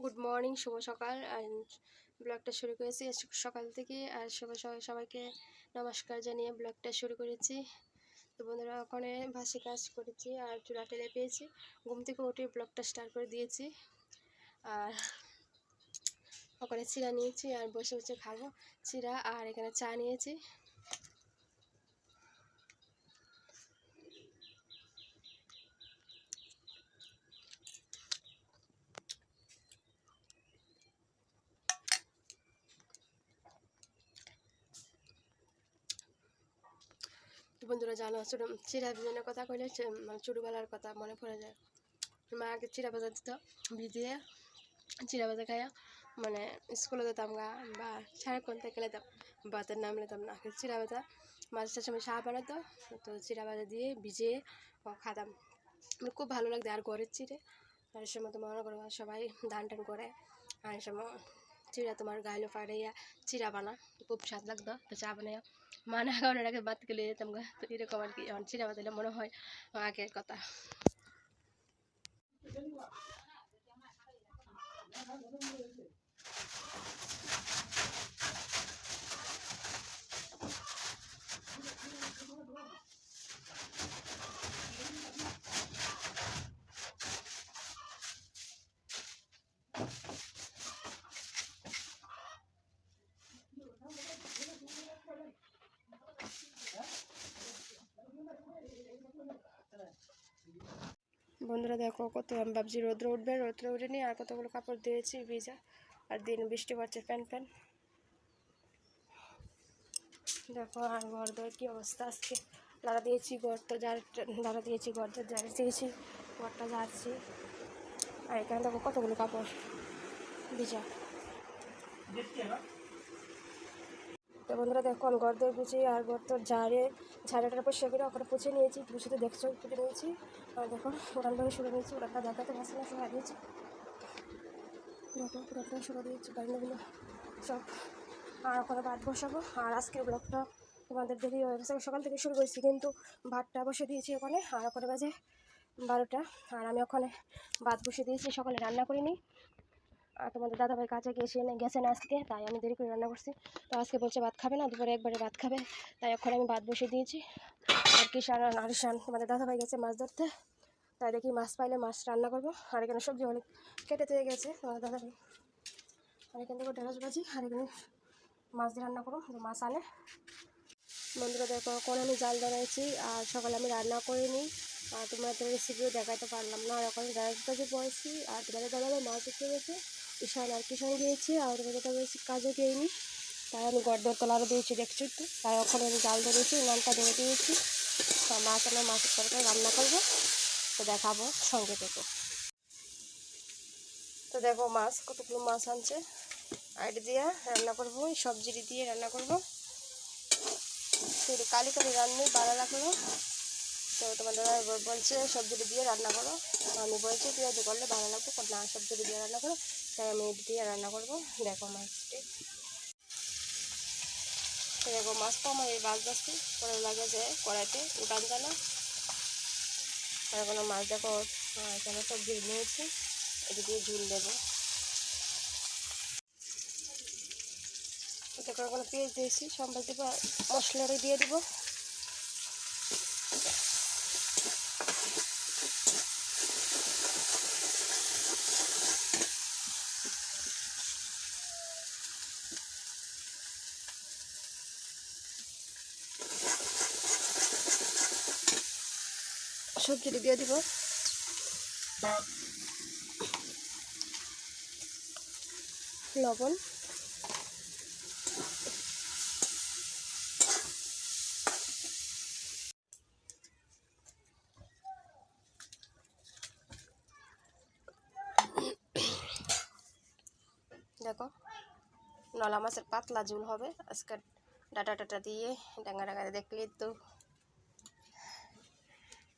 Good morning শুভ সকাল ব্লগটা শুরু করেছি সকাল থেকে, আর সবাই সবাইকে নমস্কার জানিয়ে ব্লগটা শুরু করেছি। তো বন্ধুরা, ওখানে ভাসি কাজ করেছি, আর চুলা টেলে পেয়েছি, ঘুম থেকে উঠে ব্লগটা স্টার্ট করে দিয়েছি, আর ওখানে চিরা নিয়েছি, আর বসে বসে খাব চিরা আর এখানে চা নিয়েছি। বন্ধুরা জানো চিরা ভিজানোর কথা কইলে মানে ছোটোবেলার কথা মনে পড়ে যায়। মা আগে চিরা ভাজা দিত, ভিজিয়ে চিরা ভাজা খাইয়া মানে স্কুলে যেতাম গা, বা সারাক্ষণ থেকে যেতাম ভাতের নাম নিতাম না চিরা ভাজা মাঝটার সময় চা বানাতো তো চিরা ভাজা দিয়ে ভিজিয়ে খাতাম। আমার খুব ভালো লাগতো, আর ঘরের চিড়ে। আর সময় তো মনে করো সবাই ধান টান করে, আর সময় চিরা তোমার গাইলো ফাটাইয়া চিরা বানা খুব স্বাদ লাগতো, তো চা বানাইয়া। মানে কারণের আগে বাদ গেলে যেতাম গা। তো এরকম আর কি, এখন সিনেমা বাজালে মনে হয় আগের কথা। বন্ধুরা দেখো কত আমি ভাবছি রৌদ্র উঠবে, রৌদ্র উঠেনি আর কতগুলো কাপড় দিয়েছি, ভিজা। আর দিন বৃষ্টি পড়ছে, ফ্যান ফ্যান। দেখো আর ঘর দর কী অবস্থা আজকে। লাড়া দিয়েছি ঘর তো যার লাড়া দিয়েছি ঘর তো ঝাড় দিয়েছি, ঘরটা ঝাড়ছি আর এখানে দেখো কতগুলো কাপড়, ভিজা। তো বন্ধুরা দেখো, আমি ঘর দর পুছি আর ঘর তোর ঝাড়ে ঝাড়াটার পরিষ্কার করে ওখানে পুছে নিয়েছি। পুষে দেখছ তুলে নিয়েছি। আর দেখো উড়ান ভাবে শুরু নিয়েছি উড়ানটা দেখাতে পারছি না সবাই দিয়েছি দেখো উড়ানটা শুরু দিয়েছি গাড়িগুলো সব। আর ওখানে ভাত বসাবো। আর আজকের ব্লগটা তোমাদের দেরি হয়ে সকাল থেকে শুরু করেছি, কিন্তু ভাতটা বসে দিয়েছি ওখানে। আর ওখানে বাজে বারোটা। আর আমি ওখানে ভাত বসে দিয়েছি, সকালে রান্না করিনি। তোমাদের দাদাভাই কাছে গেছে না গেছে না আজকে, তাই আমি দেরি করে রান্না করছি। তো আজকে বলছে ভাত খাবে না, দুপুরে একবারে ভাত খাবে, তাই এখন আমি ভাত বসে দিয়েছি। আর কিষান আর নারিশান তোমাদের দাদাভাই গেছে মাছ ধরতে, তাই দেখি মাছ পাইলে মাছ রান্না করব। আর এখানে সবজি অনেক কেটে থেকে গেছে, তোমাদের দাদাভাই। আর এখান থেকে ঢেঁড়স ভাজি, আর এখানে মাছ দিয়ে রান্না করব মাছ আনে। বন্ধুরা, দেখো, এখন আমি জাল ধরেছি আর সকালে আমি রান্না করে নিই আর তোমাদের রেসিপিও দেখাতে পারলাম না, আর এখন ঢেঁড়স ভাজি বলছি আর তোমাদের দাদাভাই মাছ ধরতে গেছে। ঈশান আর কিষান গিয়েছি আর তোমাদের দাদাভাই কাজে গিয়েনি তাই আমি গড়দর তলারও দিয়েছি দেখছি তো তাই ওখানে আমি জাল ধরেছি নামটা ধরে দিয়েছি। তা মাছ আনা মাছের তরকারি রান্না করব? তো দেখাবো সঙ্গে থেকে। তো দেখো মাছ, কতগুলো মাছ আনছে। আইডি দিয়ে রান্না করব সবজি দিয়ে রান্না করব। তো একটু কালি কালি রান্নাই ভালো লাগল তো তোমার বলছে সবজি দিয়ে রান্না করো। আমি বলছি, পেঁয়াজ করলে ভালো লাগবে না সবজি দিয়ে রান্না করো। তাই আমি দিয়ে রান্না করব। দেখো মাছটি দেখো মাছ তো আমার এই মাছ বাছতে পরে লাগে যে কড়াইতে উঠান জানা। আর কোনো মাছ দেখো এখানে সবজি নিয়েছি। এটা দিয়ে ঝুল দেবো। করে কোনো পেঁয়াজ দিয়েছি। সম্বাস দিব মশলাটা দিয়ে দিব। সবজিটা দিয়ে দিব। লবণ। দেখো, নলা মাছের পাতলা ঝুল হবে। আজকে ডাটা টাটা দিয়ে ডাঙ্গা ডাঙ্গা দেখলে তো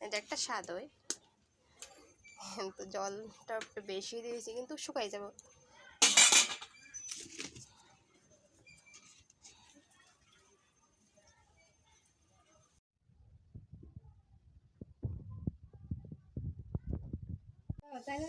এটা একটা স্বাদ হয় তো জলটা একটু বেশি দিয়েছি কিন্তু শুকাই যাবে। তাই না